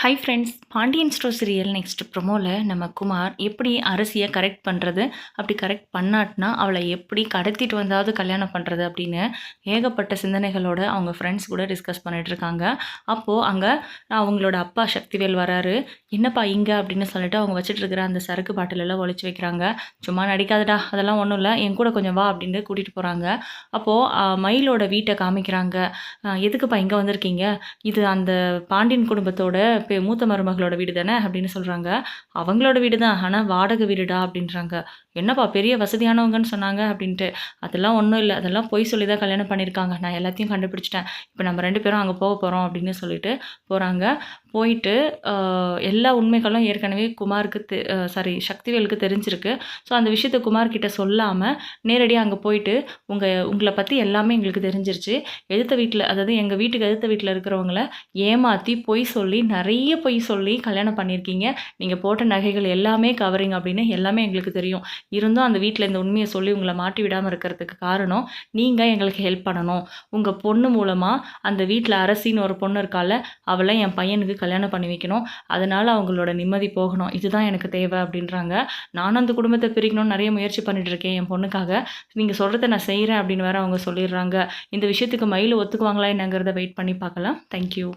Hi friends Pandian store serial next ப்ரொமோவில் நம்ம குமார் எப்படி அரசியை correct பண்ணுறது அப்படி கரெக்ட் பண்ணாட்டினா அவளை எப்படி கடத்திட்டு வந்தாவது கல்யாணம் பண்ணுறது அப்படின்னு ஏகப்பட்ட சிந்தனைகளோட அவங்க ஃப்ரெண்ட்ஸ் கூட டிஸ்கஸ் பண்ணிகிட்ருக்காங்க இருக்காங்க. அப்போது அங்கே அவங்களோட அப்பா சக்திவேல் வராரு. என்னப்பா இங்கே அப்படின்னு சொல்லிட்டு அவங்க வச்சுட்டு இருக்கிற அந்த சரக்கு பாட்டிலெல்லாம் ஒழிச்சு வைக்கிறாங்க. சும்மா நடிக்காதடா அதெல்லாம் ஒன்றும் இல்லை. என் கூட கொஞ்சம் வா அப்படின்னு கூட்டிகிட்டு போகிறாங்க அப்போது மயிலோட வீட்டை காமிக்கிறாங்க. எதுக்குப்பா இங்கே வந்திருக்கீங்க? இது அந்த பாண்டியன் குடும்பத்தோட மூத்த மருமகளோட வீடு தானே? அப்படின்னு சொல்கிறாங்க அவங்களோட வீடு தான் ஆனால் வாடகை வீடுடா அப்படின்றாங்க. என்னப்பா பெரிய வசதியானவங்கன்னு சொன்னாங்க அப்படின்ட்டு. அதெல்லாம் ஒன்றும் இல்லை. அதெல்லாம் பொய் சொல்லி தான் கல்யாணம் பண்ணியிருக்காங்க. நான் எல்லாத்தையும் கண்டுபிடிச்சிட்டேன். இப்போ நம்ம ரெண்டு பேரும் அங்கே போக போகிறோம் அப்படின்னு சொல்லிட்டு போகிறாங்க போயிட்டு எல்லா உண்மைகளும் ஏற்கனவே குமாருக்கு தெ சாரி சக்திவேலுக்கு தெரிஞ்சிருக்கு. ஸோ அந்த விஷயத்த குமார்கிட்ட சொல்லாமல் நேரடியாக அங்கே போயிட்டு உங்கள் உங்களை பற்றி எல்லாமே எங்களுக்கு தெரிஞ்சிருச்சு. எதிர்த்த வீட்டில் அதாவது எங்கள் வீட்டுக்கு எதிர்த்த வீட்டில் இருக்கிறவங்கள ஏமாற்றி பொய் சொல்லி நிறைய பொய் சொல்லி கல்யாணம் பண்ணியிருக்கீங்க. நீங்கள் போட்ட நகைகள் எல்லாமே கவரிங் அப்படின்னு எல்லாமே எங்களுக்கு தெரியும். இருந்தும் அந்த வீட்டில் இந்த உண்மையை சொல்லி உங்களை மாட்டி விடாமல் இருக்கிறதுக்கு காரணம் நீங்கள் எங்களுக்கு ஹெல்ப் பண்ணணும். உங்கள் பொண்ணு மூலமாக அந்த வீட்டில் அரசின்னு ஒரு பொண்ணு இருக்கால அவளை என் பையனுக்கு கல்யாணம் பண்ணி வைக்கணும். அதனால் அவங்களோட நிம்மதி போகணும். இதுதான் எனக்கு தேவை அப்படின்றாங்க. நானும் அந்த குடும்பத்தை பிரிக்கணும்னு நிறைய முயற்சி பண்ணிட்டு இருக்கேன் என் பொண்ணுக்காக. நீங்கள் சொல்கிறத நான் செய்கிறேன் அப்படின்னு வேற அவங்க சொல்லிடுறாங்க. இந்த விஷயத்துக்கு மயில் ஒத்துக்குவாங்களா என்னங்கிறத வெயிட் பண்ணி பார்க்கலாம். தேங்க்யூ